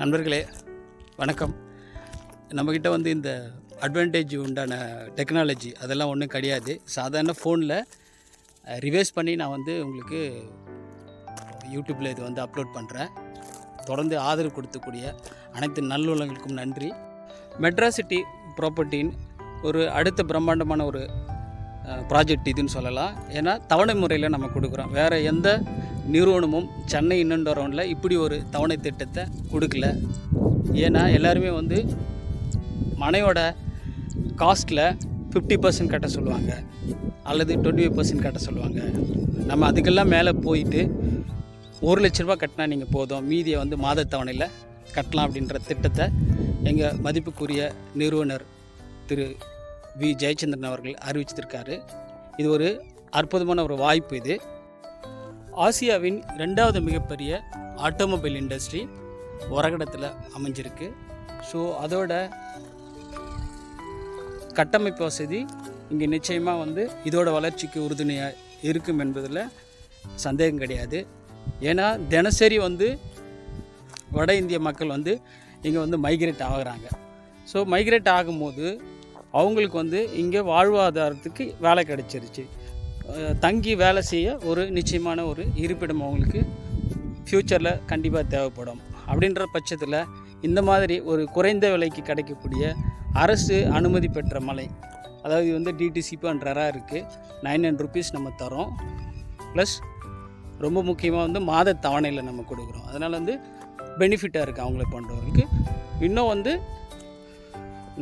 நண்பர்களே வணக்கம். நம்மக்கிட்ட வந்து இந்த அட்வான்டேஜ் உண்டான டெக்னாலஜி அதெல்லாம் ஒன்றும் கிடையாது. சாதாரண ஃபோனில் ரிவேஸ் பண்ணி நான் வந்து உங்களுக்கு யூடியூப்பில் இது வந்து அப்லோட் பண்ணுறேன் தொடர்ந்து ஆதரவு கொடுத்தக்கூடிய அனைத்து நல்லுள்ளங்களுக்கும் நன்றி. மெட்ராசிட்டி ப்ராப்பர்ட்டின் ஒரு அடுத்த பிரம்மாண்டமான ஒரு ப்ராஜெக்ட் இதுன்னு சொல்லலாம். ஏன்னா தவணை முறையில் நம்ம கொடுக்குறோம். வேறு எந்த நிறுவனமும் சென்னை இன்னொன்று ரவுண்டில் இப்படி ஒரு தவணை திட்டத்தை கொடுக்கல. ஏன்னா எல்லாருமே வந்து மனையோட காஸ்ட்டில் ஃபிஃப்டி பர்சன்ட் கட்ட சொல்லுவாங்க. அல்லது டுவெண்ட்டி ஃபைவ் பர்சன்ட் கட்ட சொல்லுவாங்க. நம்ம அதுக்கெல்லாம் மேலே போயிட்டு ஒரு லட்ச ரூபா கட்டினா நீங்கள் போதும். மீதியை வந்து மாத தவணையில் கட்டலாம் அப்படின்ற திட்டத்தை எங்கள் மதிப்புக்குரிய நிறுவனர் திரு வி. ஜெயச்சந்திரன் அவர்கள் அறிவிச்சிருக்காரு. இது ஒரு அற்புதமான ஒரு வாய்ப்பு இது. ஆசியாவின் ரெண்டாவது மிகப்பெரிய ஆட்டோமொபைல் இண்டஸ்ட்ரி உரகடத்தில் அமைஞ்சிருக்கு. ஸோ அதோட கட்டமைப்பு வசதி இங்கே நிச்சயமாக வந்து இதோட வளர்ச்சிக்கு உறுதுணையாக இருக்கும் என்பதில் சந்தேகம் கிடையாது. ஏன்னா தினசரி வந்து வட இந்திய மக்கள் வந்து இங்கே வந்து மைக்ரேட் ஆகுறாங்க. ஸோ மைக்ரேட் ஆகும்போது அவங்களுக்கு வந்து இங்கே வாழ்வாதாரத்துக்கு வேலை கிடச்சிருச்சு. தங்கி வேலை செய்ய ஒரு நிச்சயமான ஒரு இருப்பிடம் அவங்களுக்கு ஃப்யூச்சரில் கண்டிப்பாக தேவைப்படும். அப்படின்ற பட்சத்தில் இந்த மாதிரி ஒரு குறைந்த விலைக்கு கிடைக்கக்கூடிய அரசு அனுமதி பெற்ற மலை அதாவது வந்து டிடிசி இருக்குது நைன் ஹண்ட்ரட் ருபீஸ் நம்ம தரோம். ப்ளஸ் ரொம்ப முக்கியமாக வந்து மாத தவணையில் நம்ம கொடுக்குறோம். அதனால் வந்து பெனிஃபிட்டாக இருக்குது அவங்கள பண்ணுறவங்களுக்கு இன்னும் வந்து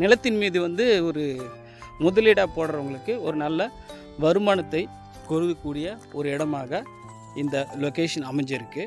நிலத்தின் மீது வந்து ஒரு முதலீடாக போடுறவங்களுக்கு ஒரு நல்ல வருமானத்தை கொடுக்கக்கூடிய ஒரு இடமாக இந்த லொக்கேஷன் அமைஞ்சிருக்கு.